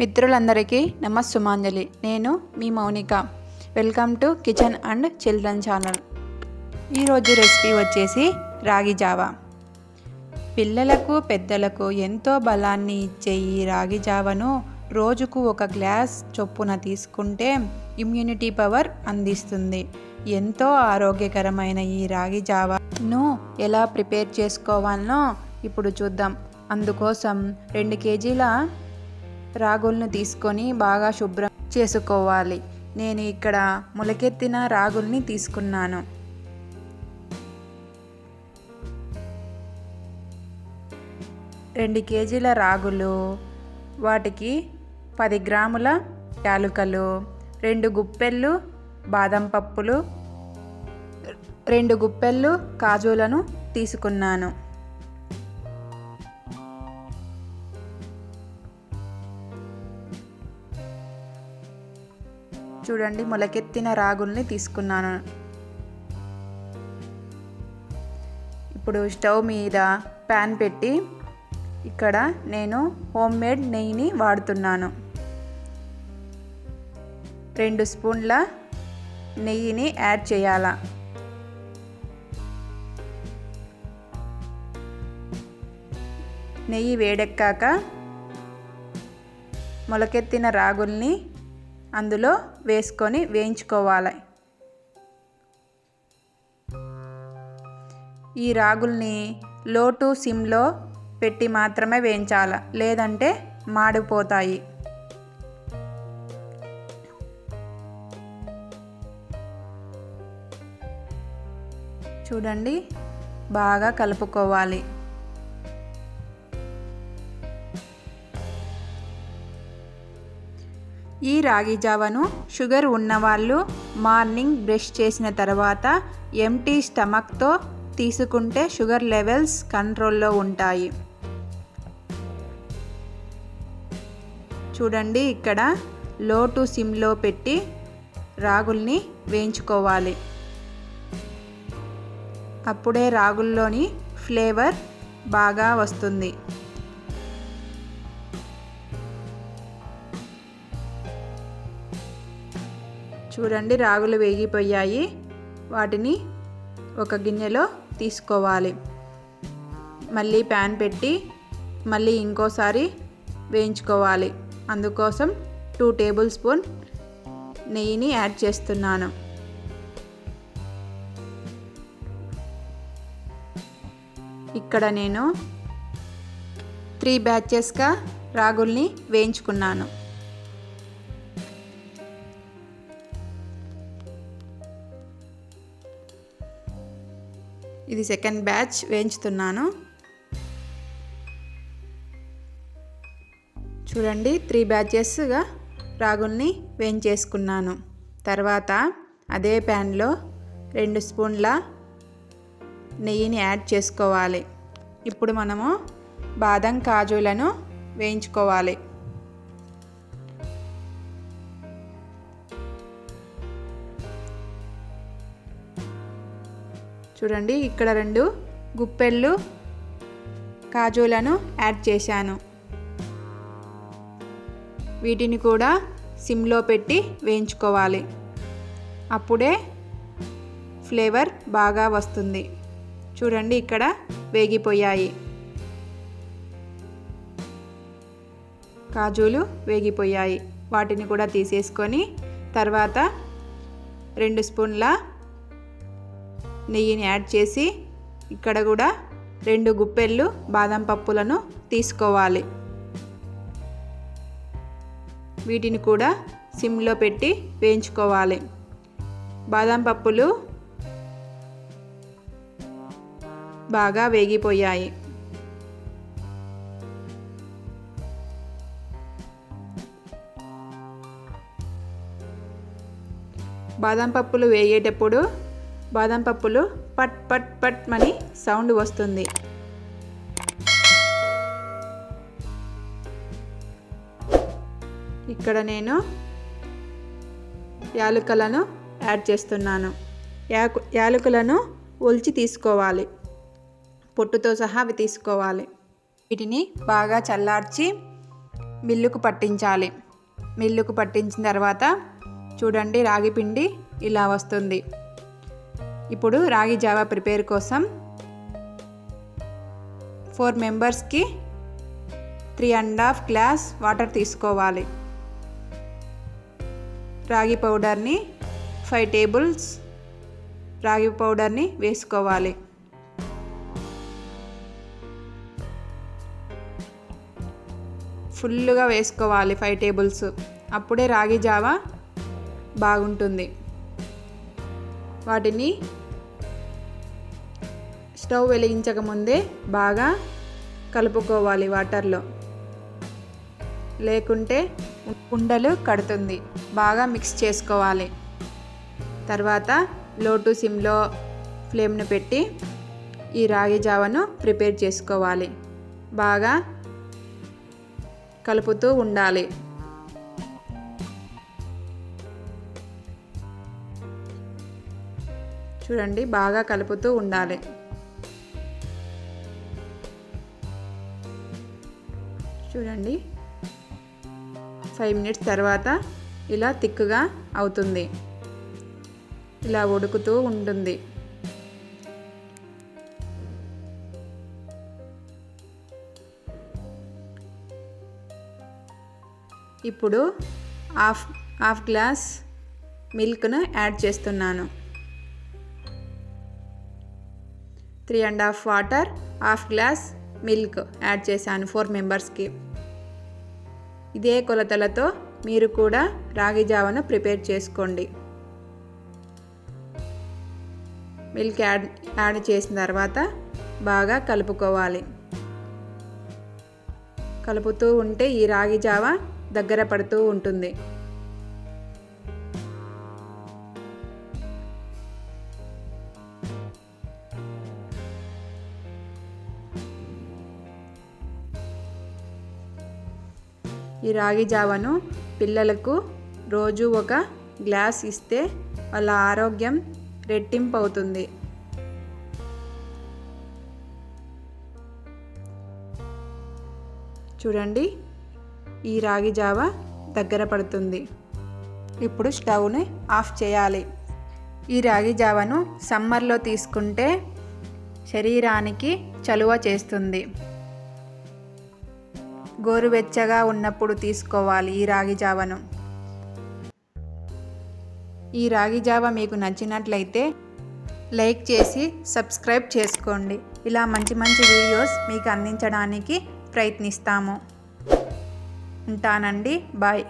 మిత్రులందరికీ నమస్సుమాంజలి. నేను మీ Mounika. Welcome to kitchen and children channel. ఈరోజు రెసిపీ వచ్చేసి రాగి జావా. పిల్లలకు పెద్దలకు ఎంతో బలాన్ని ఇచ్చే ఈ రాగి జావను రోజుకు ఒక గ్లాస్ చొప్పున తీసుకుంటే ఇమ్యూనిటీ పవర్ అందిస్తుంది. ఎంతో ఆరోగ్యకరమైన ఈ రాగి జావాను ఎలా ప్రిపేర్ చేసుకోవాలనో ఇప్పుడు చూద్దాం. అందుకోసం రెండు కేజీల రాగులను తీసుకొని బాగా శుభ్రం చేసుకోవాలి. నేను ఇక్కడ మొలకెత్తిన రాగుల్ని తీసుకున్నాను. రెండు కేజీల రాగులు వాటికి పది గ్రాముల యాలుకలు రెండు గుప్పెళ్ళు బాదం పప్పులు రెండు గుప్పెళ్ళు కాజులను తీసుకున్నాను. చూడండి మొలకెత్తిన రాగుల్ని తీసుకున్నాను. ఇప్పుడు స్టవ్ మీద ప్యాన్ పెట్టి ఇక్కడ నేను హోమ్ మేడ్ నెయ్యిని వాడుతున్నాను. రెండు స్పూన్ల నెయ్యిని యాడ్ చేయాల? నెయ్యి వేడెక్కాక మొలకెత్తిన రాగుల్ని అందులో వేసుకొని వేయించుకోవాలి. ఈ రాగుల్ని లో టు సిమ్లో పెట్టి మాత్రమే వేయించాలి లేదంటే మాడిపోతాయి. చూడండి బాగా కలుపుకోవాలి. ఈ రాగి జావను షుగర్ ఉన్నవాళ్ళు మార్నింగ్ బ్రష్ చేసిన తర్వాత ఎంటీ స్టమక్తో తీసుకుంటే షుగర్ లెవెల్స్ కంట్రోల్లో ఉంటాయి. చూడండి ఇక్కడ లో టు సిమ్లో పెట్టి రాగుల్ని వేయించుకోవాలి. అప్పుడే రాగుల్లోని ఫ్లేవర్ బాగా వస్తుంది. చూడండి రాగులు వేగిపోయాయి. వాటిని ఒక గిన్నెలో తీసుకోవాలి. మళ్ళీ ప్యాన్ పెట్టి మళ్ళీ ఇంకోసారి వేయించుకోవాలి. అందుకోసం టూ టేబుల్ స్పూన్ నెయ్యిని యాడ్ చేస్తున్నాను. ఇక్కడ నేను త్రీ బ్యాచెస్గా రాగుల్ని వేయించుకున్నాను. ఇది సెకండ్ బ్యాచ్ వేయించుతున్నాను. చూడండి త్రీ బ్యాచెస్గా రాగుల్ని వేయించేసుకున్నాను. తర్వాత అదే ప్యాన్లో రెండు స్పూన్ల నెయ్యిని యాడ్ చేసుకోవాలి. ఇప్పుడు మనము బాదం కాజులను వేయించుకోవాలి. చూడండి ఇక్కడ రెండు గుప్పెళ్ళు కాజులను యాడ్ చేశాను. వీటిని కూడా సిమ్లో పెట్టి వేయించుకోవాలి. అప్పుడే ఫ్లేవర్ బాగా వస్తుంది. చూడండి ఇక్కడ వేగిపోయాయి. కాజులు వేగిపోయాయి. వాటిని కూడా తీసేసుకొని తర్వాత రెండు స్పూన్ల నెయ్యిని యాడ్ చేసి ఇక్కడ కూడా రెండు గుప్పెళ్ళు బాదం పప్పులను తీసుకోవాలి. వీటిని కూడా సిమ్లో పెట్టి వేయించుకోవాలి. బాదం పప్పులు బాగా వేగిపోయాయి. బాదం పప్పులు వేగేటప్పుడు బాదం పప్పులు పట్ పట్ పట్ అని సౌండ్ వస్తుంది. ఇక్కడ నేను యాలకులను యాడ్ చేస్తున్నాను. యాకు యాలకులను ఒలిచి తీసుకోవాలి. పొట్టుతో సహా అవి తీసుకోవాలి. వీటిని బాగా చల్లార్చి మిల్లుకు పట్టించాలి. మిల్లుకు పట్టించిన తర్వాత చూడండి రాగి పిండి ఇలా వస్తుంది. ఇప్పుడు రాగి జావా ప్రిపేర్ కోసం ఫోర్ మెంబర్స్కి three and half glass water తీసుకోవాలి. రాగి పౌడర్ని ఫైవ్ టేబుల్స్ రాగి పౌడర్ని వేసుకోవాలి. ఫుల్గా వేసుకోవాలి ఫైవ్ టేబుల్స్. అప్పుడే రాగి జావా బాగుంటుంది. వాటిని స్టవ్ వెలిగించక ముందే బాగా కలుపుకోవాలి వాటర్లో. లేకుంటే ఉండలు కడుతుంది. బాగా మిక్స్ చేసుకోవాలి. తర్వాత లో టు సిమ్లో ఫ్లేమ్ను పెట్టి ఈ రాగి జావను ప్రిపేర్ చేసుకోవాలి. బాగా కలుపుతూ ఉండాలి. చూడండి బాగా కలుపుతూ ఉండాలి. చూడండి. ఫైవ్ మినిట్స్ తర్వాత ఇలా తిక్కుగా అవుతుంది. ఇలా ఉడుకుతూ ఉంటుంది. ఇప్పుడు హాఫ్ హాఫ్ గ్లాస్ మిల్క్ను యాడ్ చేస్తున్నాను. Three and half water half glass milk add చేశాను ఫోర్ మెంబర్స్కి ఇదే కొలతలతో మీరు కూడా రాగి జావను ప్రిపేర్ చేసుకోండి. మిల్క్ యాడ్ యాడ్ చేసిన తర్వాత బాగా కలుపుకోవాలి. కలుపుతూ ఉంటే ఈ రాగి జావ దగ్గర పడుతూ ఉంటుంది. ఈ రాగి జావను పిల్లలకు రోజు ఒక గ్లాస్ ఇస్తే వాళ్ళ ఆరోగ్యం రెట్టింపు అవుతుంది చూడండి ఈ రాగి జావ దగ్గర పడుతుంది. ఇప్పుడు స్టవ్ని ఆఫ్ చేయాలి. ఈ రాగి జావను సమ్మర్లో తీసుకుంటే శరీరానికి చలువ చేస్తుంది. గోరువెచ్చగా ఉన్నప్పుడు తీసుకోవాలి ఈ రాగి జావను. ఈ రాగి జావ మీకు నచ్చినట్లయితే లైక్ చేసి సబ్స్క్రైబ్ చేసుకోండి. ఇలా మంచి మంచి వీడియోస్ మీకు అందించడానికి ప్రయత్నిస్తాము. ఉంటానండి. బాయ్.